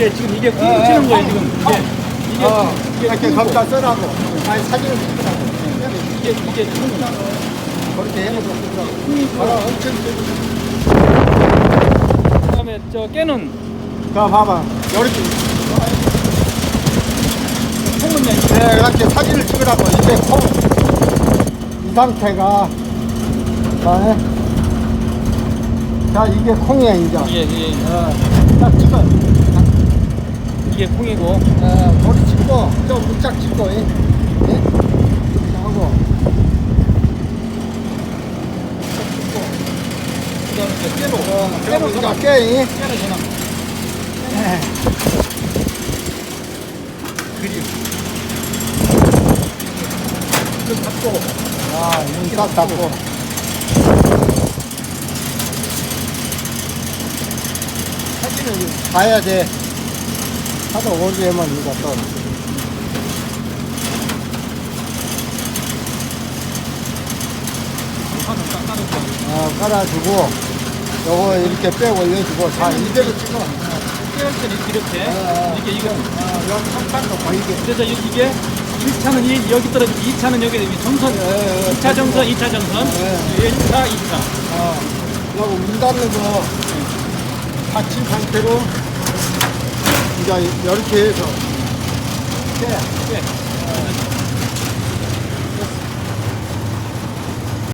이게 지금 이게 예, 꽂히는 예. 거예요 지금 이게 이게 어, 이게 이렇게. 검사 쓰라고. 아니, 사진을 찍으라고. 이게 이게 꽂히고. 그렇게 해놓고 쓰라고. 엄청 쓰고. 그다음에 저 깨는 자, 봐봐. 이렇게. 콩은요 네, 이렇게 사진을 찍으라고. 이게 콩. 이 상태가. 자, 자 이게 콩이야, 이제. 이게 이게 어, 딱 찍어. 이게 콩이고 어, 머리 찍고, 저 문짝 찍고, 예? 예? 이렇게 하고. 그다음에 이제 깨로 어, 깨로 깨, 예? 깨로 전화 그리고 좀 잡고 아, 눈딱 잡고. 사진을 봐야 돼. 하도 오지에만 이거 또. 어, 깔아주고, 요거 이렇게 빼고 올려주고, 자, 이대로 찍어. 이렇게 어, 이렇게 이거 어, 여기 상판도 보이게. 그래서 이- 이게 1차는 이, 여기 떨어지고 2차는 여기 여기 정선 예, 예. 2차 정선 2차 정선 예. 1차 2차 어, 요거 문 닫는 거 닫힌 상태로, 이제 이렇게 해서, 깨. 깨